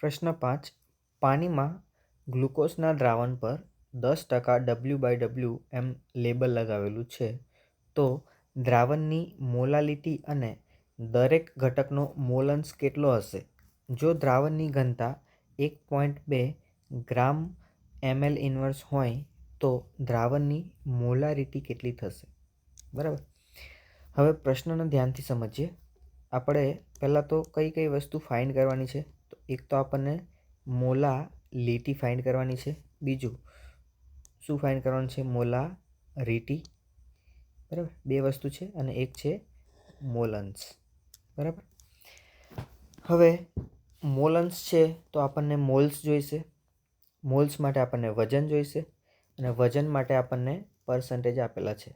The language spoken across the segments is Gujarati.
પ્રશ્ન પાંચ. પાણીમાં ગ્લુકોઝના દ્રાવણ પર દસ ટકા W by W M label લગાવેલું છે. તો દ્રાવણની મોલાલિટી અને દરેક ઘટકનો મોલ અંશ કેટલો હશે? જો દ્રાવણની ઘનતા એક પોઈન્ટ બે ગ્રામ એમએલ ઇન્વર્સ હોય, તો દ્રાવણની મોલારિટી કેટલી થશે? બરાબર? હવે પ્રશ્નને ધ્યાનથી સમજીએ. આપણે પહેલાં તો કઈ કઈ વસ્તુ ફાઇન્ડ કરવાની છે? તો એક તો આપણને મોલા લીટી ફાઇન્ડ કરવાની છે. બીજું, શું ફાઇન્ડ કરવાનું છે? મોલા રીટી. બરાબર? બે વસ્તુ છે અને એક છે મોલન્સ. બરાબર? હવે, મોલન્સ છે તો આપણને મોલ્સ જોઈશે. મોલ્સ માટે આપણને વજન જોઈશે અને વજન માટે આપણને પર્સન્ટેજ આપેલા છે.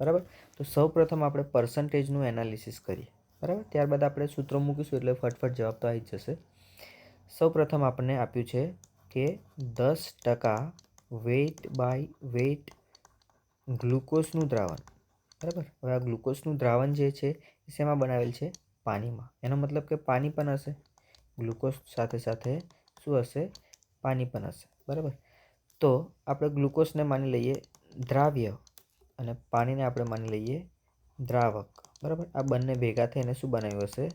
બરાબર? તો સૌ પ્રથમ આપણે પર્સન્ટેજનું એનાલિસિસ કરીએ. બરાબર? ત્યારબાદ આપણે સૂત્રો મૂકીશું એટલે ફટફટ જવાબ તો આવી જ જશે. સૌ પ્રથમ આપણને આપ્યું છે કે દસ ટકા વેઇટ બાય વેઇટ ગ્લુકોઝનું દ્રાવણ. બરાબર? હવે આ ગ્લુકોઝનું દ્રાવણ જે છે, એ શેમાં બનાવેલ છે? પાણીમાં. એનો મતલબ કે પાણી પણ હશે. ગ્લુકોઝ સાથે સાથે શું હશે? પાણી પણ હશે. બરાબર? તો આપણે ગ્લુકોઝને માની લઈએ દ્રાવ્ય અને પાણીને આપણે માની લઈએ દ્રાવક. બરાબર? આ બંને ભેગા થઈને શું બનાવ્યું હશે?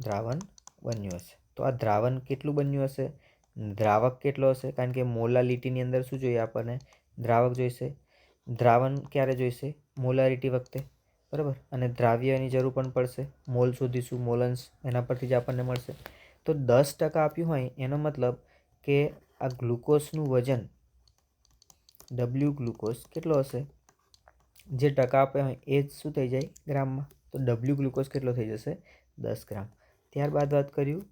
દ્રાવણ બન્યું હશે. તો આ દ્રાવણ કેટલું બન્યું હશે? દ્રાવક કેટલો હશે? કારણ કે મોલાલિટીની અંદર શું જોઈએ આપણને? દ્રાવક જોઈશે. દ્રાવણ ક્યારે જોઈશે? મોલારિટી વખતે. બરાબર? અને દ્રાવ્યની જરૂર પણ પડશે. મોલ શોધીશું, મોલન્સ એના પરથી જ આપણને મળશે. તો દસ ટકા આપ્યું હોય એનો મતલબ કે આ ગ્લુકોઝનું વજન ડબલ્યુ ગ્લુકોઝ કેટલો હશે? જે ટકા આપ્યા હોય એ જ શું થઈ જાય ગ્રામમાં? તો ડબલ્યુ ગ્લુકોઝ કેટલો થઈ જશે? દસ ગ્રામ. ત્યારબાદ વાત કર્યું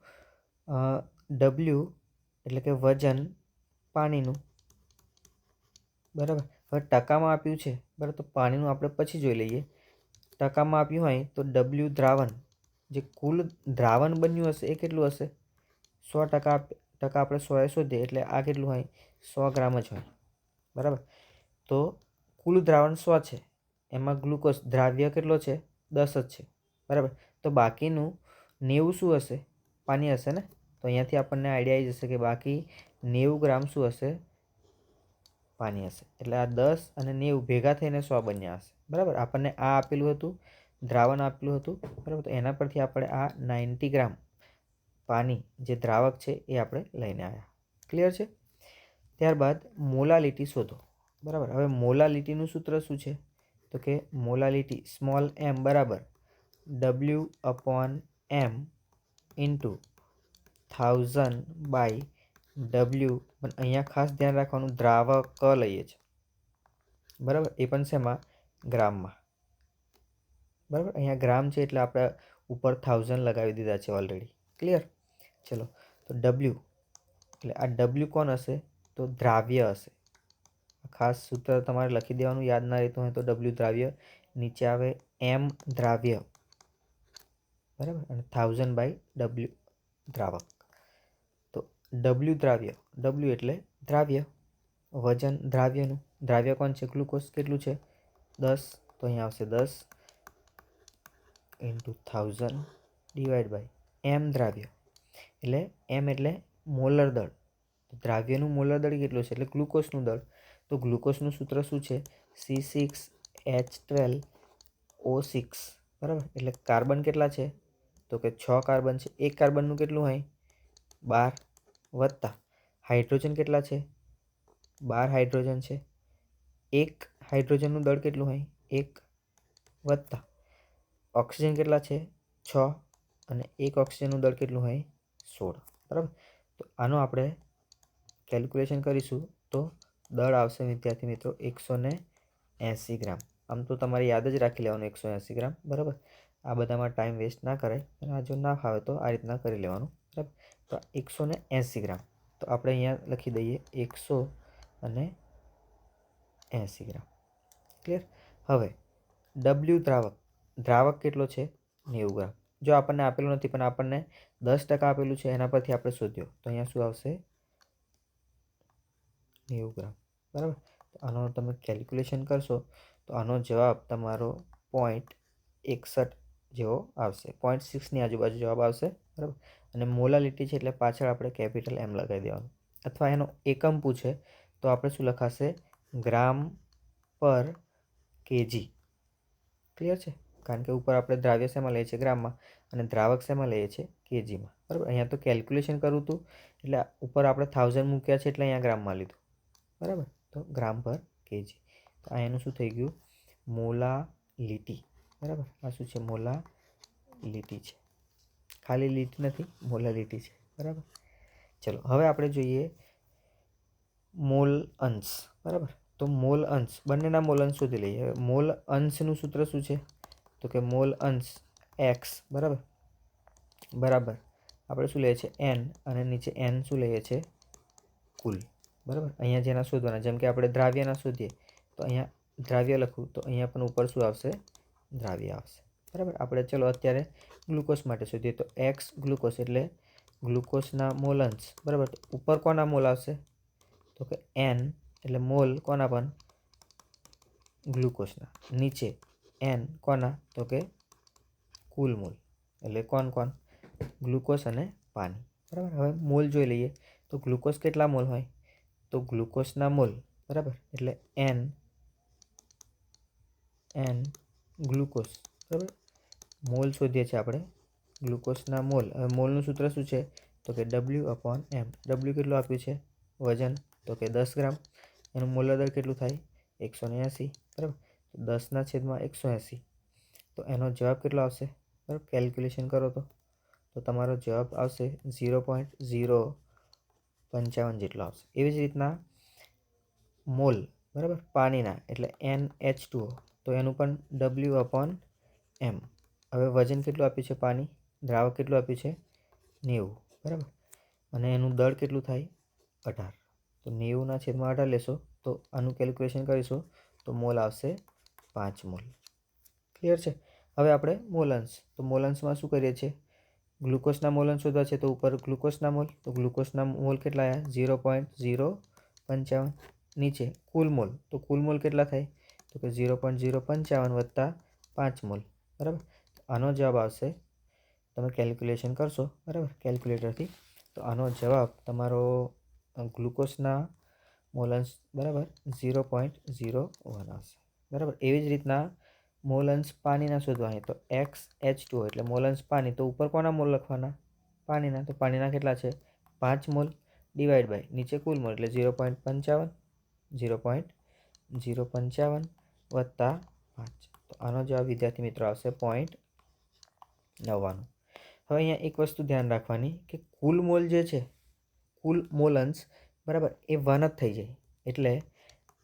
ડબલ્યુ એટલે કે વજન પાણીનું. બરાબર? હવે ટકામાં આપ્યું છે. બરાબર, તો પાણીનું આપણે પછી જોઈ લઈએ. ટકામાં આપ્યું હોય તો ડબલ્યુ દ્રાવણ. જે કુલ દ્રાવણ બન્યું હશે એ કેટલું હશે? સો ટકા ટકા આપણે સોએ શોધીએ એટલે આ કેટલું હોય? સો ગ્રામ જ હોય. બરાબર? તો કુલ દ્રાવણ સો છે. એમાં ગ્લુકોઝ દ્રાવ્ય કેટલો છે? દસ જ છે. બરાબર? તો બાકીનું નેવું શું હશે? પાણી હશે ને? તો અહીંયાથી આપણને આઈડિયા આવી જશે કે બાકી નેવું ગ્રામ શું હશે? પાણી હશે. એટલે આ દસ અને નેવું ભેગા થઈને સો બન્યા હશે. બરાબર? આપણને આ આપેલું હતું, દ્રાવણ આપેલું હતું, બરાબર? તો એના પરથી આપણે આ નાઇન્ટી ગ્રામ પાણી જે દ્રાવક છે એ આપણે લઈને આવ્યા. ક્લિયર છે? ત્યારબાદ મોલાલિટી શોધો. બરાબર? હવે મોલાલિટીનું સૂત્ર શું છે? તો કે મોલાલિટી સ્મોલ એમ બરાબર. W upon M into thousand by W પણ અહીંયા ખાસ ધ્યાન રાખવાનું દ્રાવક લઈએ છીએ. બરાબર? એ પણ શેમાં ગ્રામમાં. બરાબર? અહીંયા ગ્રામ છે એટલે આપણે ઉપર થાઉઝન્ડ લગાવી દીધા છે ઓલરેડી ક્લિયર ચલો, તો ડબલ્યુ એટલે આ ડબલ્યુ કોણ હશે? તો દ્રાવ્ય હશે. ખાસ સૂત્ર તમારે લખી દેવાનું, યાદ ના રહેતું હોય તો ડબલ્યુ દ્રાવ્ય નીચે આવે એમ દ્રાવ્ય. બરાબર? અને થાઉઝન્ડ બાય ડબલ્યુ દ્રાવક. તો ડબલ્યુ દ્રાવ્ય ડબલ્યુ એટલે દ્રાવ્ય. વજન દ્રાવ્યનું. દ્રાવ્ય કોણ છે? ગ્લુકોઝ કેટલું છે? દસ. તો અહીંયા આવશે દસ. Into thousand divide by M દ્રાવ્ય. એટલે એમ એટલે મોલર દળ. દ્રાવ્યનું મોલર દળ કેટલું છે? એટલે ગ્લુકોઝનું દળ. તો ગ્લુકોઝનું સૂત્ર શું છે? C six H twelve O six બરાબર? એટલે કાર્બન કેટલા છે? તો કે છ કાર્બન છે. એક કાર્બનનું કેટલું હોય? બાર વત્તા. હાઇડ્રોજન કેટલા છે? બાર હાઇડ્રોજન છે. એક હાઇડ્રોજનનું દળ કેટલું હોય? એક વત્તા. ઓક્સિજન કેટલા છે? છ અને એક ઓક્સિજનનું દળ કેટલું હોય? સોળ. બરાબર? તો આનું આપણે કેલ્ક્યુલેશન કરીશું તો દળ આવશે વિદ્યાર્થી મિત્રો એકસો ને એંસી ગ્રામ. આમ તો તમારે યાદ જ રાખી લેવાનું એકસો એંસી ગ્રામ. બરાબર? આ બધામાં ટાઈમ વેસ્ટ ના કરાય. અને આ જો ના ફાવે તો આ રીતના કરી લેવાનું. બરાબર? તો એકસો ને એંસી ગ્રામ. તો આપણે અહીંયા લખી દઈએ એકસો અને એંસી ગ્રામ. ક્લિયર હવે ડબલ્યુ દ્રાવક. દ્રાવક કેટલો છે? નેવું ગ્રામ. જો આપણને આપેલું નથી, પણ આપણને દસ ટકા આપેલું છે, એના પરથી આપણે શોધ્યો. તો અહીંયા શું આવશે? નેવું ગ્રામ. બરાબર? આનો તમે કેલ્ક્યુલેશન કરશો, તો આનો જવાબ તમારો પોઈન્ટ એકસઠ જેવો આવશે. પોઈન્ટ સિક્સની આજુબાજુ જવાબ આવશે, બરાબર? અને મોલાલિટી છે એટલે પાછળ આપણે કેપિટલ એમ લગાવી દેવાનું. અથવા એનો એકમ પૂછે, તો આપણે શું લખાશે? ગ્રામ પર કેજી ક્લિયર છે? કારણ કે ઉપર આપણે દ્રાવ્ય શેમાં લઈએ છીએ ગ્રામમાં, અને દ્રાવક શેમાં લઈએ છીએ કેજીમાં બરાબર? અહીંયા તો કેલ્ક્યુલેશન કરવું હતું એટલે ઉપર આપણે થાઉઝન્ડ મૂક્યા છે એટલે અહીંયા ગ્રામમાં લીધું. બરાબર? તો ગ્રામ પર કેજી તો અહીંયાનું શું થઈ ગયું? મોલા લીટી બરાબર? આ શું છે મોલા લીટી છે. ખાલી લીટી નથી, મોલા લીટી છે. બરાબર? ચલો, હવે આપણે જોઈએ મોલ અંશ. બરાબર? તો મોલ અંશ, બંનેના મોલ અંશ શોધી લઈએ. મોલ અંશનું સૂત્ર શું છે? તો કે મોલ અંશ એક્સ બરાબર? બરાબર. આપણે શું લઈએ છીએ એન અને નીચે એન શું લઈએ છીએ કુલ. બરાબર? અહીંયા જેના શોધવાના, જેમ કે આપણે દ્રાવ્યના શોધીએ, તો અહીંયા દ્રાવ્ય લખું, તો અહીંયા પણ ઉપર શું આવશે? દ્રાવ્ય આવશે. બરાબર? આપણે ચલો અત્યારે ગ્લુકોઝ માટે શોધીએ. તો એક્સ ગ્લુકોઝ એટલે ગ્લુકોઝના મોલ અંશ બરાબર ઉપર કોના મોલ આવશે? તો કે એન એટલે મોલ કોના પણ? ગ્લુકોઝના. નીચે એન કોના? તો કે કુલ મોલ. એટલે કોણ કોણ? ગ્લુકોઝ અને પાણી. બરાબર? હવે મોલ જોઈ લઈએ. તો ગ્લુકોઝ કેટલા મોલ હોય? તો ગ્લુકોઝના મોલ. બરાબર? એટલે એન એન ગ્લુકોઝ, બરાબર? મોલ શોધીએ છીએ આપણે. ગ્લુકોઝના મોલ. હવે મોલનું સૂત્ર શું છે? તો કે ડબલ્યુ અપોન એમ ડબલ્યુ કેટલું આપ્યું છે? વજન. તો કે દસ ગ્રામ. એનું મોલર દર કેટલું થાય? એકસો ને એંસી બરાબર દસના છેદમાં એકસો એંસી. તો એનો જવાબ કેટલો આવશે? બરાબર? કેલ્ક્યુલેશન કરો તો. તો તમારો જવાબ આવશે ઝીરો પોઈન્ટ ઝીરો પંચાવન જેટલો આવશે. એવી જ રીતના મોલ, બરાબર? પાણીના, એટલે એન એચ ટુઓ તો એનું પણ ડબલ્યુ અપોન એમ હવે વજન કેટલું આપ્યું છે પાણી? દ્રાવક કેટલું આપ્યું છે? નેવું. બરાબર? અને એનું દળ કેટલું થાય? અઢાર. તો નેવુંના છેદમાં અઢાર લેશો, તો આનું કેલ્ક્યુલેશન કરીશું, તો મોલ આવશે પાંચ મોલ. ક્લિયર છે? હવે આપણે મોલન્સ. તો મોલન્સમાં શું કરીએ છીએ? ગ્લુકોઝના મોલન શોધવા છે, તો ઉપર ગ્લુકોઝના મોલ. તો ગ્લુકોઝના મોલ કેટલા આવ્યા ઝીરો પોઈન્ટ ઝીરો પંચાવન. નીચે કુલ મોલ. તો કુલ મોલ કેટલા થાય? તો કે ઝીરો પોઈન્ટ ઝીરો પંચાવન વત્તા પાંચ મોલ, બરાબર? આનો જવાબ આવશે, તમે કેલ્ક્યુલેશન કરશો, બરાબર? કેલ્ક્યુલેટરથી તો આનો જવાબ તમારો ગ્લુકોઝના મોલન્સ, બરાબર? ઝીરો પોઈન્ટ ઝીરો વન આવશે, બરાબર? એવી જ રીતના મોલન્સ પાણીના શોધવાની તો એક્સ એચ ટુ એટલે મોલન્સ પાણી, તો ઉપર કોના મોલ લખવાના? પાણીના. તો પાણીના કેટલા છે? પાંચ મોલ ડિવાઈડ બાય નીચે કુલ મોલ એટલે ઝીરો પોઈન્ટ પંચાવન, ઝીરો પોઈન્ટ ઝીરો પંચાવન વત્તા પાંચ. તો આનો જવાબ વિદ્યાર્થી મિત્રો આવશે પોઈન્ટ નવ્વાણું. હવે અહીંયા એક વસ્તુ ધ્યાન રાખવાની કે કુલ મોલ જે છે, કુલ મોલન્સ બરાબર એ વન જ થઈ જાય. એટલે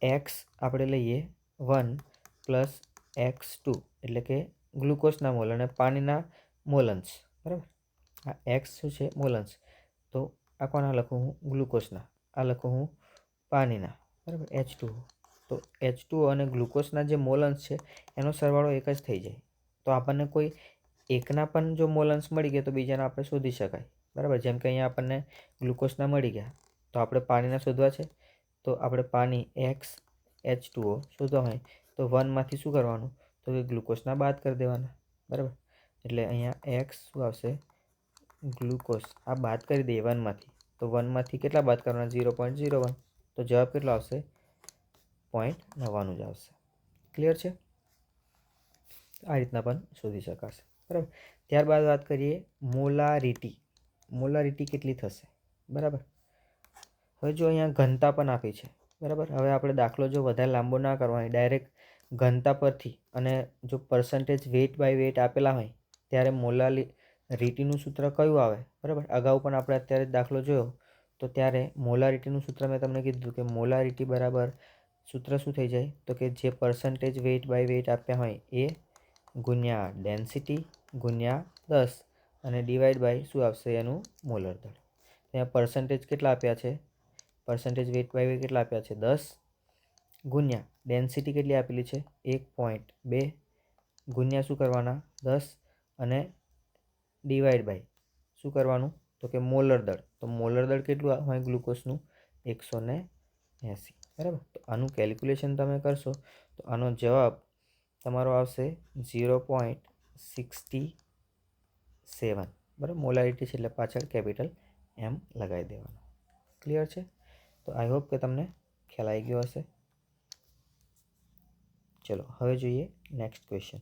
એક્સ આપણે લઈએ વન પ્લસ એક્સ ટુ એટલે કે ગ્લુકોઝના મોલ અને પાણીના મોલન્સ. બરાબર? આ એક્સ શું છે? મોલન્સ. તો આ કોના લખું હું? ગ્લુકોઝના. આ લખું હું પાણીના. બરાબર? એચ ટુ તો એચ ટુ અને ગ્લુકોઝના જે મોલન્સ છે, એનો સરવાળો એક જ થઈ જાય. તો આપણને કોઈ એકના પણ જો મોલન્સ મળી ગયા તો બીજાના આપણે શોધી શકાય. બરાબર? જેમ કે અહીંયા આપણને ગ્લુકોઝના મળી ગયા. તો આપણે પાણીના શોધવા છે. તો આપણે પાણી એક્સ એચ ટુઓ શોધવા હોય તો વનમાંથી શું કરવાનું? તો કે ગ્લુકોઝના બાદ કરી દેવાના. બરાબર? એટલે અહીંયા એક્સ શું આવશે? ગ્લુકોઝ. આ બાદ કરી દઈએ વનમાંથી. તો વનમાંથી કેટલા બાદ કરવાના? Zero point zero one. તો જવાબ કેટલો આવશે? પોઈન્ટ નવ્વાણું જ આવશે. ક્લિયર છે? આ રીતના પણ શોધી શકાશે. બરાબર? ત્યારબાદ વાત કરીએ મોલારિટી. મોલારિટી કેટલી થશે? બરાબર? હવે જો અહીંયા ઘનતા પણ આપી છે. બરાબર? હવે આપણે દાખલો જો વધારે લાંબો ના કરવાની ડાયરેક્ટ ઘનતા પરથી અને જો પર્સન્ટેજ વેટ બાય વેટ આપેલા હોય, ત્યારે મોલાલી રીટીનું સૂત્ર કયું આવે? બરાબર? અગાઉ પણ આપણે અત્યારે દાખલો જોયો. તો ત્યારે મોલારિટીનું સૂત્ર મેં તમને કીધું કે મોલારિટી બરાબર સૂત્ર શું થઈ જાય? તો કે જે પર્સન્ટેજ વેઇટ બાય વેઇટ આપ્યા હોય એ ગુણ્યા ડેન્સિટી ગુણ્યા દસ અને ડિવાઈડ બાય શું આવશે એનું મોલર દળ. ત્યાં પર્સન્ટેજ કેટલા આપ્યા છે? પર્સન્ટેજ વેઇટ બાય વેઇટ કેટલા આપ્યા છે? દસ. ગુણ્યા ડેન્સિટી કેટલી આપેલી છે? એક પોઈન્ટ બે. ગુણ્યા શું કરવાના? દસ. અને ડિવાઈડ બાય શું કરવાનું? તો કે મોલર દળ. તો મોલર દળ કેટલું હોય? ગ્લુકોઝનું એકસો ને એંસી. બરાબર? તો આનું કેલ્ક્યુલેશન તમે કરશો, તો આનો જવાબ તમારો આવશે ઝીરો પોઈન્ટ સિક્સટી સેવન બરાબર? મોલારિટી છે એટલે પાછળ કેપિટલ એમ લગાવી દેવાનું. ક્લિયર છે? તો આઈ હોપ કે તમને ખ્યાલ આવી ગયો હશે. ચલો, હવે જોઈએ નેક્સ્ટ ક્વેશ્ચન